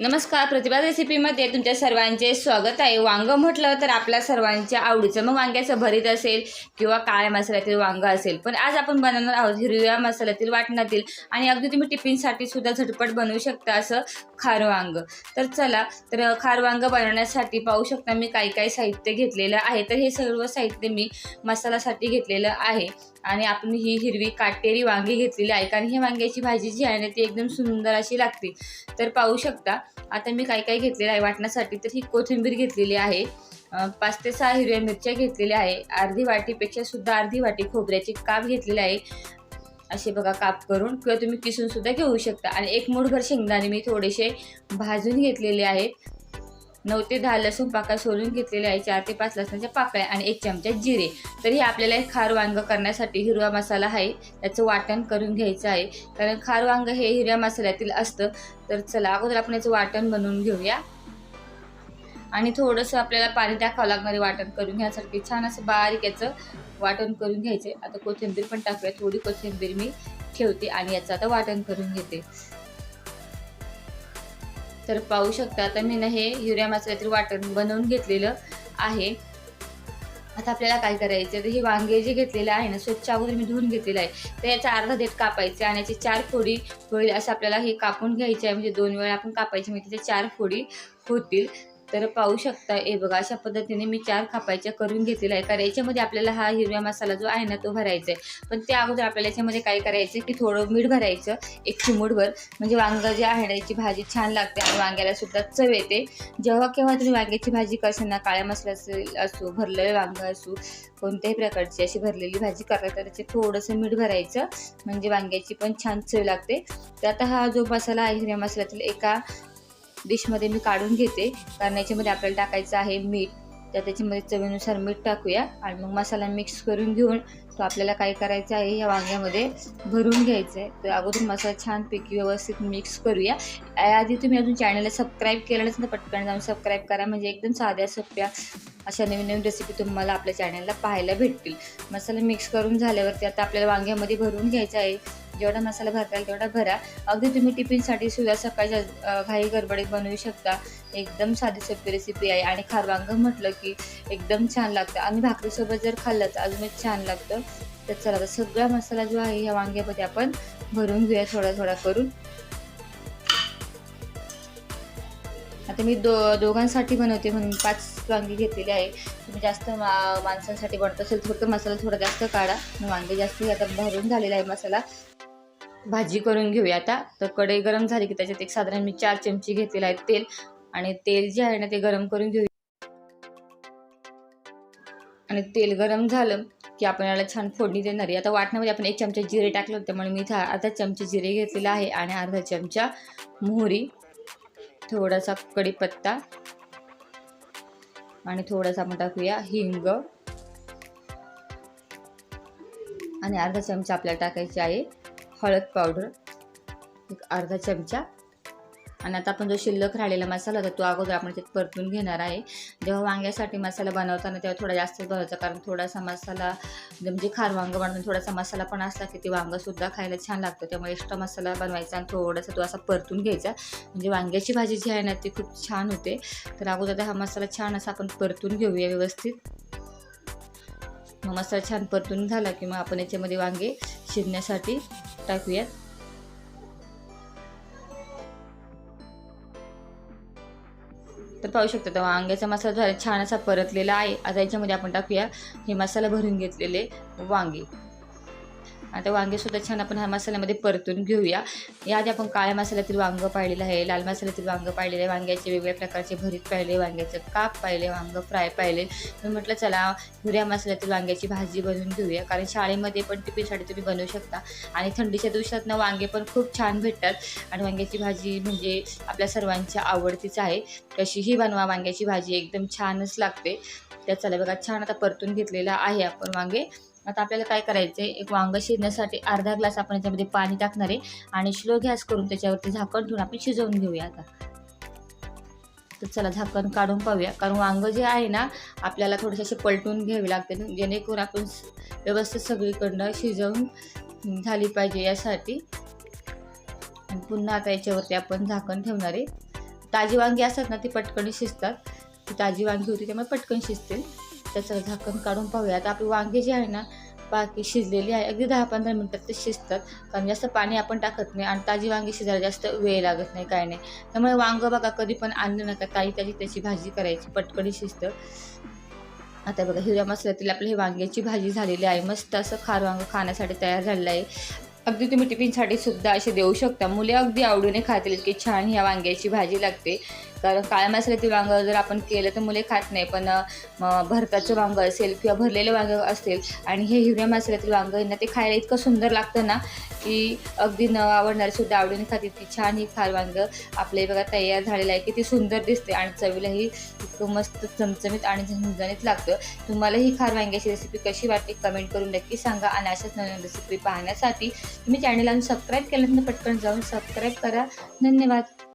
नमस्कार प्रतिभा रेसिपीमध्ये तुमच्या सर्वांचे स्वागत आहे. वांग म्हटलं तर आपल्या सर्वांच्या आवडीचं. मग वांग्याचं भरीत असेल किंवा काळ्या मसाल्यातील वांग असेल. पण आज आपण बनवणार आहोत हिरव्या मसाल्यातील वाटणातील आणि अगदी तुम्ही टिफिनसाठी सुद्धा झटपट बनवू शकता असं खार वांग. तर चला तर खार वांग बनवण्यासाठी पाहू शकता मी काही काही साहित्य घेतलेलं आहे. तर हे सर्व साहित्य मी मसाल्यासाठी घेतलेलं आहे. आणि आपण ही हिरवी काटेरी वांगी घेतलेली आहे. कारण ही वांग्याची भाजी जी आहे ना ती एकदम सुंदर अशी लागते. तर पाहू शकता आता मी काय काय घेतलेलं आहे वाटण्यासाठी तर ही कोथिंबीर घेतलेली आहे. पाच ते सहा हिरव्या मिरच्या घेतलेल्या आहे. अर्धी वाटीपेक्षा सुद्धा अर्धी वाटी खोबऱ्याची काप घेतलेले आहे. असे बघा काप करून किंवा तुम्ही किसून सुद्धा घेऊ शकता. आणि एक मुठभर शेंगदाणे मी थोडेसे भाजून घेतलेले आहेत नऊ ते दहा लसूण पाकळ्या सोलून घेतलेले आहे चार ते पाच लसणाच्या पाकळ्या आणि एक चमचा जिरे. तर हे आपल्याला एक खार वांग करण्यासाठी हिरवा मसाला आहे त्याचं वाटण करून घ्यायचं आहे. कारण खार वांग हे हिरव्या मसाल्यातील असतं. तर चला अगोदर आपण याचं वाटण बनवून घेऊया. आणि थोडंसं आपल्याला पाणी टाकावं लागणारे वाटण करून. घ्यायसाठी छान असं बारीक याचं वाटण करून घ्यायचं आता कोथिंबीर पण टाकूया. थोडी कोथिंबीर मी ठेवते आणि याचं आता वाटण करून घेते. तर पाहू शकता आता मी ना हे युरिया मासल्यातील वाटण बनवून घेतलेलं आहे. आता आपल्याला काय करायचं तर हे वांगे जे घेतलेले आहे ना स्वच्छ अगोदर मी धुवून घेतलेलं आहे. तर याचा अर्धा देठ कापायचे आणि याची चार फोडी होईल असं आपल्याला हे कापून घ्यायचे आहे. म्हणजे दोन वेळा आपण कापायचे म्हणजे त्याच्या चार फोडी होतील. तर पाहू शकता हे बघा अशा पद्धतीने मी चार खापायच्या करून घेतलेला आहे कारण याच्यामध्ये आपल्याला हा हिरव्या मसाला जो आहे ना तो भरायचा आहे पण त्या अगोदर आपल्याला याच्यामध्ये काय करायचं की थोडं मीठ भरायचं एक चिमूटभर. म्हणजे वांगं जे आहे ना याची भाजी छान लागते आणि वांग्याला सुद्धा चव येते. जेव्हा केव्हा तुम्ही वांग्याची भाजी करताना काळ्या मसाल्याचं असो भरलेलं वांगं असो कोणत्याही प्रकारची अशी भरलेली भाजी करता तर त्याचे थोडंसं मीठ भरायचं. म्हणजे वांग्याची पण छान चव लागते. तर आता हा जो मसाला आहे हिरव्या मसाल्यातील एका डिशमध्ये मी काढून घेते. कारण याच्यामध्ये आपल्याला टाकायचं आहे मीठ. तर त्याच्यामध्ये चवीनुसार मीठ टाकूया. आणि मग मसाला मिक्स करून घेऊन तो आपल्याला काय करायचं आहे या वांग्यामध्ये भरून घ्यायचं आहे. तर अगोदर मसाला छानपैकी व्यवस्थित मिक्स करूया. याआधी तुम्ही अजून चॅनलला सबस्क्राईब केलं नसेल तर पटकन जाऊन सबस्क्राईब करा. म्हणजे एकदम साध्या सोप्या अशा नवीन नवीन रेसिपी तुम्हाला आपल्या चॅनलला पाहायला भेटतील. मसाला मिक्स करून झाल्यावरती आता आपल्याला वांग्यामध्ये भरून घ्यायचं आहे. जेवढा मसाला भरता येईल तेवढा भरा. अगदी तुम्ही टिफिनसाठी सुद्धा सकाळच्या घाई गडबडीत बनवू शकता. एकदम साधी सोपी रेसिपी आहे. आणि खार वांग म्हटलं की एकदम छान लागतं. आणि भाकरीसोबत जर खाल्लं तर अजूनच छान लागतं. तर चला आता सगळा मसाला जो आहे ह्या वांग्यामध्ये आपण भरून घेऊया थोडा थोडा करून. आता मी दो दोघांसाठी बनवते म्हणून पाच वांगी घेतलेली आहे. तुम्ही जास्त मा माणसांसाठी बनवत असेल फक्त मसाला थोडा जास्त काढा. वांगे जास्त आता भरून झालेला आहे मसाला. भाजी करून घेऊया आता. तर कढई गरम झाली की त्याच्यात एक साधारण मी चार चमची घेतलेला आहे तेल. आणि तेल जे आहे ना ते गरम करून घेऊया आणि तेल गरम झालं की आपण याला छान फोडणी देणार आहे. आता वाटण्यामध्ये आपण एक चमचा जिरे टाकलं होतं त्यामुळे मी इथं अर्धा चमचा जिरे घेतलेला आहे आणि अर्धा चमचा मोहरी. थोडासा कढीपत्ता. आणि थोडासा आपण टाकूया हिंग. आणि अर्धा चमचा आपल्याला टाकायची आहे हळद पावडर एक अर्धा चमचा. आणि आता आपण जो शिल्लक राहिलेला मसाला होता तो अगोदर आपण त्यात परतून घेणार आहे. जेव्हा वांग्यासाठी मसाला बनवताना तेव्हा थोडा जास्तच बनवायचा कारण थोडासा मसाला म्हणजे, म्हणजे खार वांग बनवून थोडासा मसाला पण असला की ते वांगंसुद्धा खायला छान लागतं. त्यामुळे एक्स्ट्रा मसाला बनवायचा आणि थोडासा तो असा परतून घ्यायचा. म्हणजे वांग्याची भाजी जी आहे ना ती खूप छान होते. तर अगोदर हा मसाला छान असा आपण परतून घेऊया व्यवस्थित. मग मसाला छान परतून झाला की मग आपण याच्यामध्ये वांगे शिजण्यासाठी टाकूयात. तर पाहू शकता तर वांग्याचा मसाला झाला छान असा परतलेला आहे. आता याच्यामध्ये आपण टाकूया. हे मसाला भरून घेतलेले वांगे. आता वांगेसुद्धा छान आपण ह्या मसाल्यामध्ये परतून घेऊया. याआधी आपण काळ्या मसाल्यातील वांगं पाहिलेलं आहे लाल मसाल्यातील वांगं पाहिलेलं आहे वांग्याचे वेगवेगळ्या प्रकारचे भरीत पाहिले वांग्याचं काप पाहिले वांगं फ्राय पाहिले मी म्हटलं चला हिऱ्या मसाल्यातील वांग्याची भाजी बनवून घेऊया. कारण शाळेमध्ये पण टिफिनसाठी तुम्ही बनवू शकता. आणि थंडीच्या दिवसात ना वांगे पण खूप छान भेटतात. आणि वांग्याची भाजी म्हणजे आपल्या सर्वांच्या आवडतीच आहे. कशीही बनवा वांग्याची भाजी एकदम छानच लागते. त्या चला बघा छान आता परतून घेतलेला आहे आपण वांगे. आता आपल्याला काय करायचं आहे एक वांगं शिजण्यासाठी अर्धा ग्लास आपण याच्यामध्ये पाणी टाकणार आहे आणि स्लो गॅस करून त्याच्यावरती झाकण ठेवून आपण शिजवून घेऊया आता. तर चला झाकण काढून पाहूया. कारण वांगं जे आहे ना आपल्याला थोडेसे असे पलटून घ्यावे लागते जेणेकरून आपण व्यवस्थित सगळीकडनं शिजवून झाली पाहिजे यासाठी. आणि पुन्हा आता याच्यावरती आपण झाकण ठेवणार आहे. ताजी वांगी असतात ना ती पटकन शिजतात. ती ताजी वांगी होती त्यामुळे पटकन शिजतील. त्याचं झाकण काढून पाहूया आता आपली वांगी जी आहे ना बाकी शिजलेली आहे. अगदी दहा पंधरा मिनटात ते शिजतात. कारण जास्त पाणी आपण टाकत नाही आणि ताजी वांगी शिजायला जास्त वेळ लागत नाही काय नाही. त्यामुळे वांगं बघा कधी पण आणलं नका काही त्याची त्याची भाजी करायची पटकन शिजतं. आता बघा हिरव्या मसाल्यातील आपली हे वांग्याची भाजी झालेली आहे. मस्त असं खार वांगं खाण्यासाठी तयार झालेलं आहे. अगदी तुम्ही टिफिनसाठी सुद्धा असे देऊ शकता. मुले अगदी आवडीने खातील. की छान ह्या वांग्याची भाजी लागते. कारण काळ्या मसाल्यातील वांगं जर आपण केलं तर मुले खात नाही. पण भरताचं वांगं असेल किंवा भरलेलं वांगं असेल आणि हे हिरव्या मसाल्यातील वांगं यांना ना ते खायला इतकं सुंदर लागतं ना की अगदी न आवडणारे सुद्धा आवडीने खातील ती छान ही खार वांगं आपले बघा तयार झालेलं आहे की ती सुंदर दिसते आणि चवीलाही इतकं मस्त चमचमीत आणि झणझणीत लागतं. तुम्हाला ही खार वांग्याची रेसिपी कशी वाटते कमेंट करून नक्की सांगा आणि अशाच नवीन रेसिपी पाहण्यासाठी तुम्ही चॅनलला सबस्क्राईब केल्यानंतर पटकन जाऊन सबस्क्राईब करा. धन्यवाद.